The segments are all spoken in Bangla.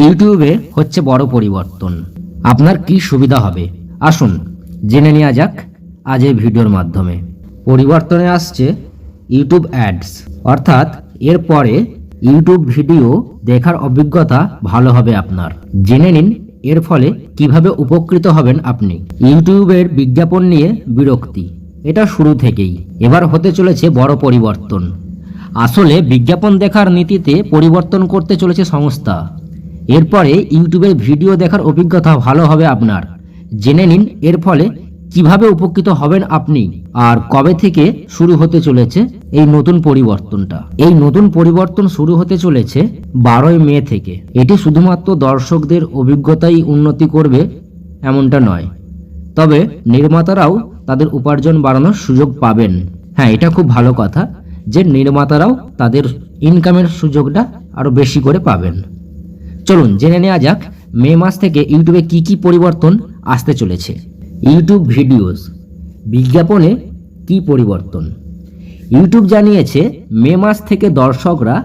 ইউটিউবে হচ্ছে বড় পরিবর্তন। আপনার কি সুবিধা হবে? আসুন, জেনে নেওয়া যাক আজ এই ভিডিওর মাধ্যমে। পরিবর্তনে আসছে ইউটিউব অ্যাডস। অর্থাৎ এরপরে ইউটিউব ভিডিও দেখার অভিজ্ঞতা ভালো হবে আপনার। জেনে নিন এর ফলে কীভাবে উপকৃত হবেন আপনি। ইউটিউবের বিজ্ঞাপন নিয়ে বিরক্তি। এটা শুরু থেকেই। এবার হতে চলেছে বড় পরিবর্তন। আসলে বিজ্ঞাপন দেখার নীতিতে পরিবর্তন করতে চলেছে সংস্থা। এরপরে ইউটিউবের ভিডিও দেখার অভিজ্ঞতা ভালো হবে আপনার। জেনে নিন এর ফলে কীভাবে উপকৃত হবেন আপনি আর কবে থেকে শুরু হতে চলেছে এই নতুন পরিবর্তনটা। এই নতুন পরিবর্তন শুরু হতে চলেছে বারোই মে থেকে। এটি শুধুমাত্র দর্শকদের অভিজ্ঞতাই উন্নতি করবে এমনটা নয়। তবে নির্মাতারাও তাদের উপার্জন বাড়ানোর সুযোগ পাবেন। হ্যাঁ এটা খুব ভালো কথা যে নির্মাতারাও তাদের ইনকামের সুযোগটা আরও বেশি করে পাবেন। চলুন জেনে নেওয়া যাক মে মাস থেকে ইউটিউবে কি কি পরিবর্তন আসতে চলেছে। ইউটিউব ভিডিওস, বিজ্ঞাপনে কি পরিবর্তন? ইউটিউব জানিয়েছে মে মাস থেকে দর্শকরা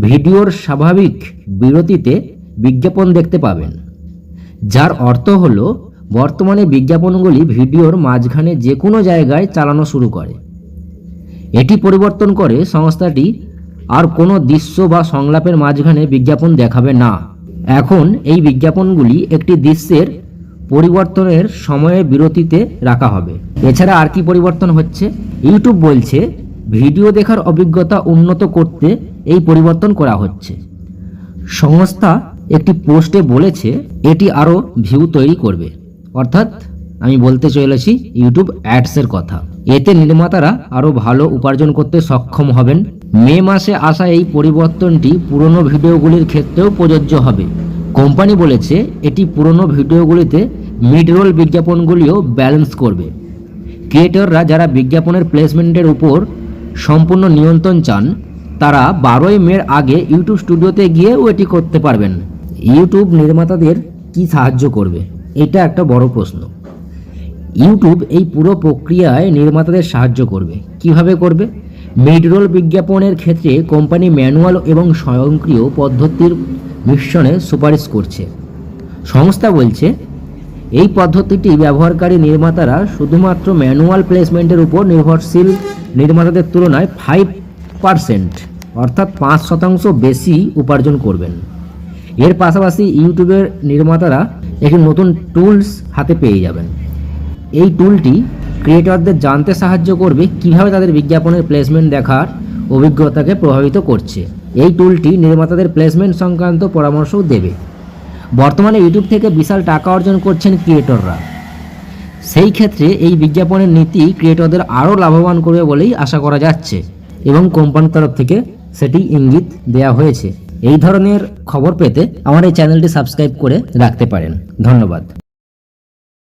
ভিডিওর স্বাভাবিক বিরতিতে বিজ্ঞাপন দেখতে পাবেন। যার অর্থ হলো, বর্তমানে বিজ্ঞাপনগুলি ভিডিওর মাঝখানে যে কোনো জায়গায় চালানো শুরু করে। এটি পরিবর্তন করে সংস্থাটি আর কোনো দৃশ্য বা সংলাপের মাঝখানে বিজ্ঞাপন দেখাবে না। এখন এই বিজ্ঞাপনগুলি একটি দৃশ্যের পরিবর্তনের সময়ে বিরতিতে রাখা হবে। এছাড়া আর কি পরিবর্তন হচ্ছে? ইউটিউব বলছে, ভিডিও দেখার অভিজ্ঞতা উন্নত করতে এই পরিবর্তন করা হচ্ছে। সংস্থা একটি পোস্টে বলেছে, এটি আরও ভিউ তৈরি করবে। অর্থাৎ, আমি বলতে চলেছি ইউটিউব অ্যাডসের কথা। এতে নির্মাতারা আরও ভালো উপার্জন করতে সক্ষম হবেন। মে মাসে আসা এই পরিবর্তনটি পুরনো ভিডিওগুলির ক্ষেত্রেও প্রযোজ্য হবে। কোম্পানি বলেছে, এটি পুরনো ভিডিওগুলিতে মিড রোল বিজ্ঞাপনগুলিও ব্যালেন্স করবে। ক্রিয়েটররা যারা বিজ্ঞাপনের প্লেসমেন্টের উপর সম্পূর্ণ নিয়ন্ত্রণ চান, তারা বারোই মের আগে ইউটিউব স্টুডিওতে গিয়েও এটি করতে পারবেন। ইউটিউব নির্মাতাদের কি সাহায্য করবে? এটা একটা বড় প্রশ্ন। ইউটিউব এই পুরো প্রক্রিয়ায় নির্মাতাদের সাহায্য করবে। কীভাবে করবে? মিড রোল বিজ্ঞাপনের ক্ষেত্রে কোম্পানি ম্যানুয়াল এবং স্বয়ংক্রিয় পদ্ধতির মিশ্রণে সুপারিশ করছে। সংস্থা বলছে, এই পদ্ধতিটি ব্যবহারকারী নির্মাতারা শুধুমাত্র ম্যানুয়াল প্লেসমেন্টের উপর নির্ভরশীল নির্মাতাদের তুলনায় ফাইভ পারসেন্ট, অর্থাৎ পাঁচ শতাংশ বেশি উপার্জন করবেন। এর পাশাপাশি ইউটিউবের নির্মাতারা একটি নতুন টুলস হাতে পেয়ে যাবেন। এই টুলটি ক্রিয়েটরদের জানতে সাহায্য করবে কীভাবে তাদের বিজ্ঞাপনের প্লেসমেন্ট দেখার অভিজ্ঞতাকে প্রভাবিত করছে। এই টুলটি নির্মাতাদের প্লেসমেন্ট সংক্রান্ত পরামর্শও দেবে। বর্তমানে ইউটিউব থেকে বিশাল টাকা অর্জন করছেন ক্রিয়েটররা। সেই ক্ষেত্রে এই বিজ্ঞাপনের নীতি ক্রিয়েটরদের আরও লাভবান করবে বলেই আশা করা যাচ্ছে এবং কোম্পানির তরফ থেকে সেটি ইঙ্গিত দেওয়া হয়েছে। এই ধরনের খবর পেতে আমার এই চ্যানেলটি সাবস্ক্রাইব করে রাখতে পারেন। ধন্যবাদ।